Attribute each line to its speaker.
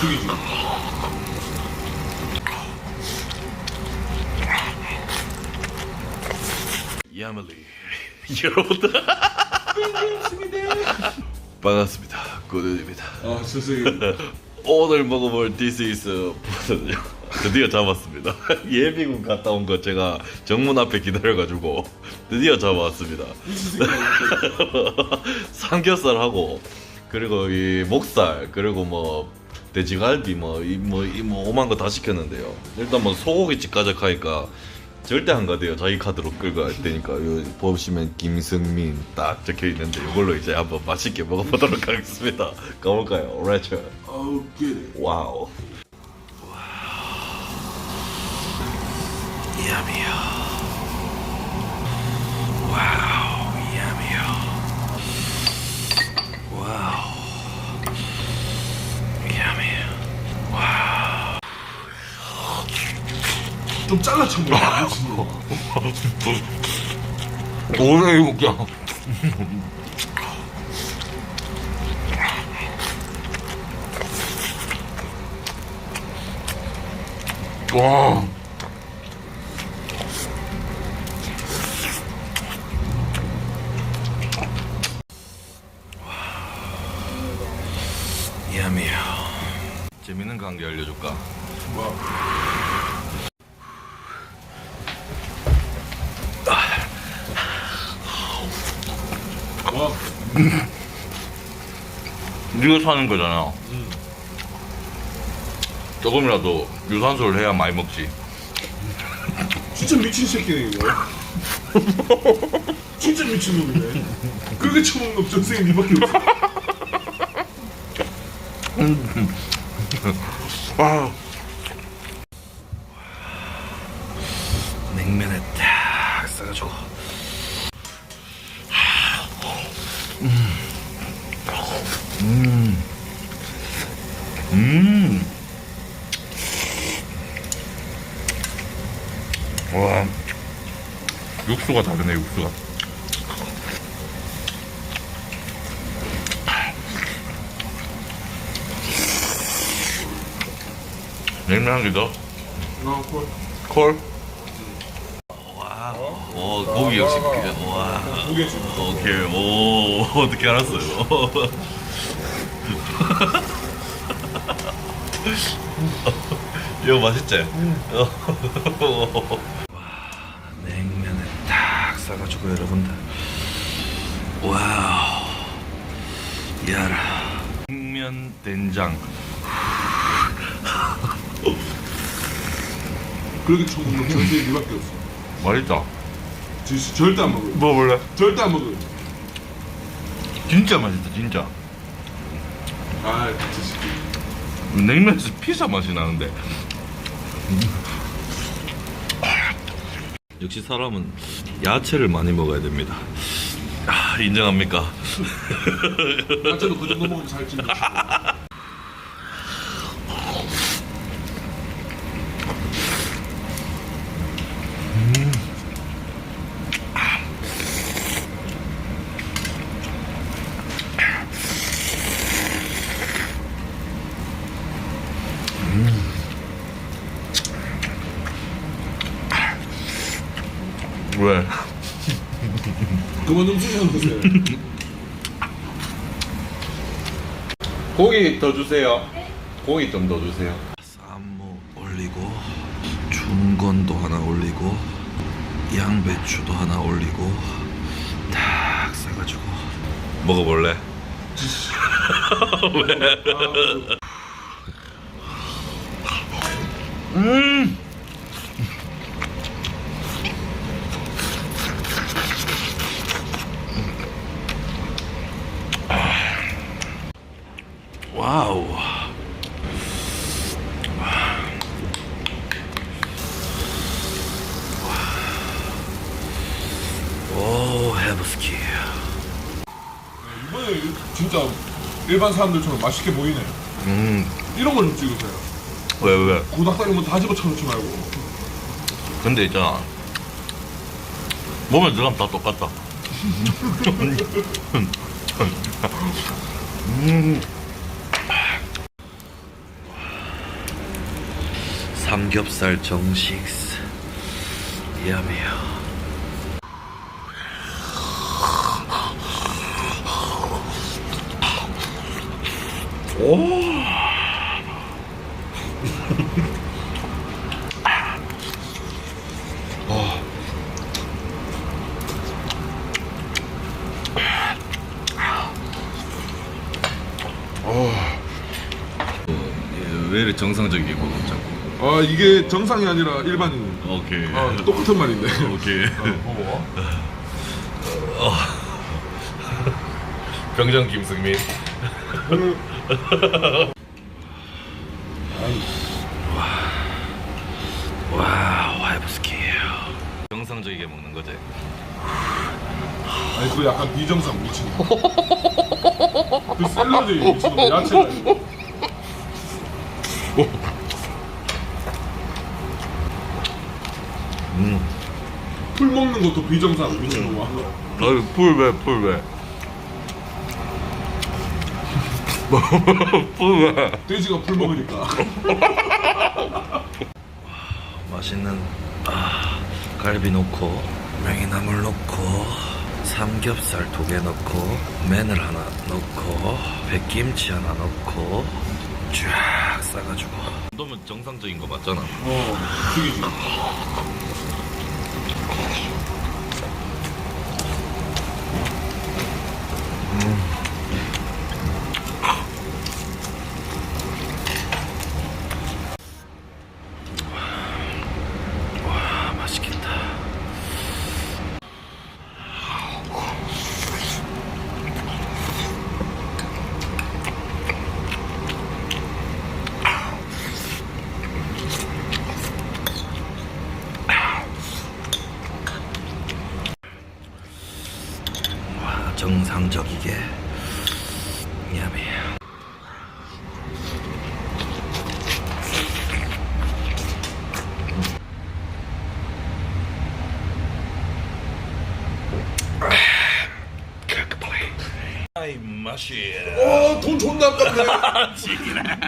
Speaker 1: 죽이지.
Speaker 2: 야말리 여러분들 반갑습니다 고든입니다
Speaker 1: 아, 선생님.
Speaker 2: 오늘 먹어볼 is 푸드는요 드디어 잡았습니다 예비군 갔다 온 거 제가 정문 앞에 기다려가지고 드디어 잡아왔습니다
Speaker 1: 선생님.
Speaker 2: 삼겹살하고 그리고 이 목살 그리고 뭐 돼지갈비 뭐 이 뭐 이 뭐 오만 거 다 시켰는데요. 일단 뭐 소고기 집 가자 하니까 절대 안 가대요. 자기 카드로 끌고 갈 테니까 요 보시면 김승민 딱 적혀 있는데 이걸로 이제 한번 맛있게 먹어보도록 하겠습니다. 가볼까요? 레츠
Speaker 1: 아우, get it.
Speaker 2: 와우. 야미요. 와우, 야미요. 와우. 야미요.
Speaker 1: 좀 잘라 쳐 먹어.
Speaker 2: 오래 웃겨. 와. 재밌는 관계 알려줄까?
Speaker 1: 뭐. 와,
Speaker 2: 네가 사는 거잖아. 조금이라도 유산소를 해야 많이 먹지.
Speaker 1: 진짜 미친 새끼네, 이거. 진짜 미친 놈이네. 그렇게 쳐먹는 놈 선생님 니밖에 없어.
Speaker 2: 와. 냉면에 딱 싸가지고. 육수가 다르네, 육수가. 냉면 한 개 더.
Speaker 1: 나 콜.
Speaker 2: 콜. 와, 오, 고기 역시 그- 와.
Speaker 1: 좀.
Speaker 2: 오케이, 오, 어떻게 알았어요? 이거 맛있지? 싸가지고 여러분들. 와우, 야라. 냉면 된장.
Speaker 1: 그렇게 쳐먹는 놈 선생님 니밖에 없어.
Speaker 2: 맛있다.
Speaker 1: 진짜 절대 안 먹어요.
Speaker 2: 먹어볼래?
Speaker 1: 절대 안 먹어요.
Speaker 2: 진짜 맛있다, 진짜.
Speaker 1: 아, 진짜.
Speaker 2: 냉면에서 피자 맛이 나는데. 역시 사람은 야채를 많이 먹어야 됩니다. 아, 인정합니까?
Speaker 1: 나처럼 그 정도 먹으면 살찐다.
Speaker 2: 왜?
Speaker 1: 그만 좀 드세요.
Speaker 2: 고기 더 주세요. 고기 좀 더 주세요. 쌈무 올리고 중건도 하나 올리고 양배추도 하나 올리고 딱 싸가지고 먹어볼래? 왜? 음. 와우. 오, 헤브스키.
Speaker 1: 이번에 진짜 일반 사람들처럼 맛있게 보이네.
Speaker 2: 음,
Speaker 1: 이런 걸 좀 찍으세요.
Speaker 2: 왜, 왜?
Speaker 1: 고닥다리 뭐다 집어쳐놓지 말고.
Speaker 2: 근데 있잖아. 몸에 들어가면 다 똑같다. 음. 삼겹살 정식스. 야미요. 왜 이렇게 정상적이고 자꾸
Speaker 1: 아 이게 정상이 아니라 일반인.
Speaker 2: 오케이.
Speaker 1: 아 똑같은 말인데.
Speaker 2: 오케이.
Speaker 1: 어,
Speaker 2: 병장 김승민. 와 와이브스키 정상적이게 먹는 거지?
Speaker 1: 아니 그 약간 비정상 미친. 그 샐러드에 미친 야채 가 있고. 풀 먹는 것도 비정상 미친 놈아.
Speaker 2: 아유 풀왜 풀왜 풀왜
Speaker 1: 돼지가 풀 먹으니까.
Speaker 2: 맛있는 아, 갈비 넣고 명이나물 넣고 삼겹살 두 개 넣고 마늘 하나 넣고 백김치 하나 넣고 쫙 싸가지고 너면 정상적인 거 맞잖아
Speaker 1: 어 죽이지.
Speaker 2: 와 맛있겠다 와 정상적이게. 야미 아이 맛이
Speaker 1: 어 돈 존나 아깝네.